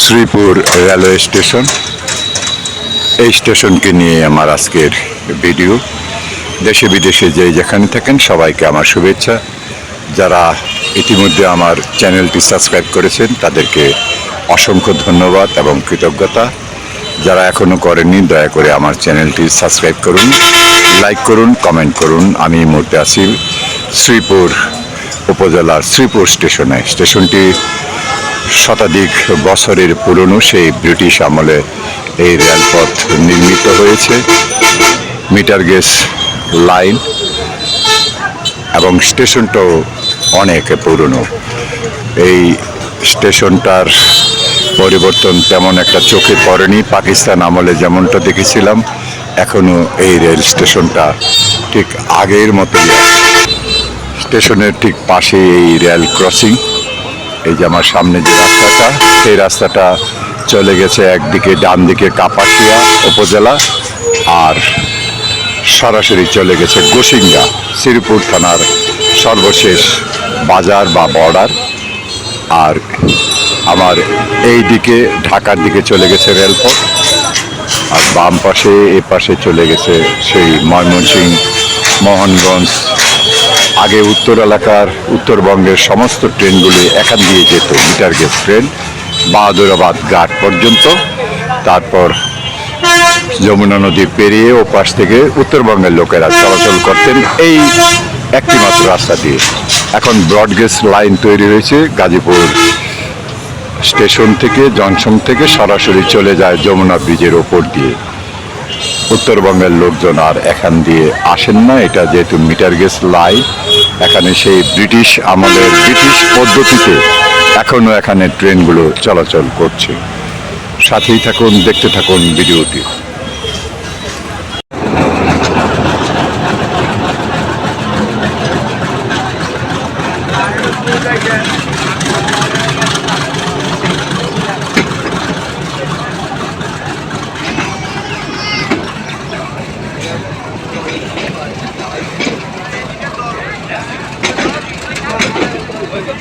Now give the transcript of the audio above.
Sreepur railway station. এই স্টেশনকে নিয়ে আমার আজকের ভিডিও। দেশে বিদেশে যে যেখানে থাকেন সবাইকে আমার শুভেচ্ছা। যারা ইতিমধ্যে আমার চ্যানেলটি সাবস্ক্রাইব করেছেন, তাদেরকে অসংখ্য ধন্যবাদ এবং কৃতজ্ঞতা। যারা এখনও করেননি, দয়া করে আমার চ্যানেলটি সাবস্ক্রাইব করুন, লাইক করুন, কমেন্ট করুন। আমি এই মুহূর্তে আছি শ্রীপুর উপজেলার শ্রীপুর স্টেশনে। স্টেশনটি শতাধিক বছরের পুরনো সেই ব্রিটিশ আমলে এই রেলপথ নির্মিত হয়েছে। মিটার গেজ লাইন এবং স্টেশনটাও অনেক পুরনো। এই স্টেশনটার পরিবর্তন তেমন একটা চোখে পড়েনি। পাকিস্তান আমলে যেমনটা দেখেছিলাম এখনও এই রেল স্টেশনটা ঠিক আগের মতোই। স্টেশনের ঠিক পাশে এই রেল ক্রসিং। এই যে আমার সামনে যে রাস্তাটা, সেই রাস্তাটা চলে গেছে একদিকে ডান দিকে কাপাসিয়া উপজেলা, আর সরাসরি চলে গেছে গোসিঙ্গা শ্রীপুর থানার সর্বশেষ বাজার বা বর্ডার। আর আমার এই দিকে, ঢাকার দিকে চলে গেছে রেলপথ, আর বাম পাশে, এ পাশে চলে গেছে সেই ময়মনসিংহ, মোহনগঞ্জ আগে উত্তর এলাকার উত্তরবঙ্গের সমস্ত ট্রেনগুলি এখান দিয়ে যেত, মিটার গেজ ট্রেন, বাহাদুরাবাদ ঘাট পর্যন্ত। তারপর যমুনা নদী পেরিয়ে ও পাশ থেকে উত্তরবঙ্গের লোকেরা চলাচল করতেন। এই একটি মাত্র রাস্তা দিয়ে। এখন ব্রডগেজ লাইন তৈরি হয়েছে, গাজীপুর স্টেশন থেকে, জংশন থেকে সরাসরি চলে যায় যমুনা ব্রিজের ওপর দিয়ে। উত্তরবঙ্গের লোকজন আর এখান দিয়ে আসেন না, এটা যেহেতু মিটার গেজ লাইন। এখানে সেই ব্রিটিশ আমলের ব্রিটিশ পদ্ধতিতে এখনও এখানে ট্রেনগুলো চলাচল করছে। সাথেই থাকুন, দেখতে থাকুন ভিডিওটি।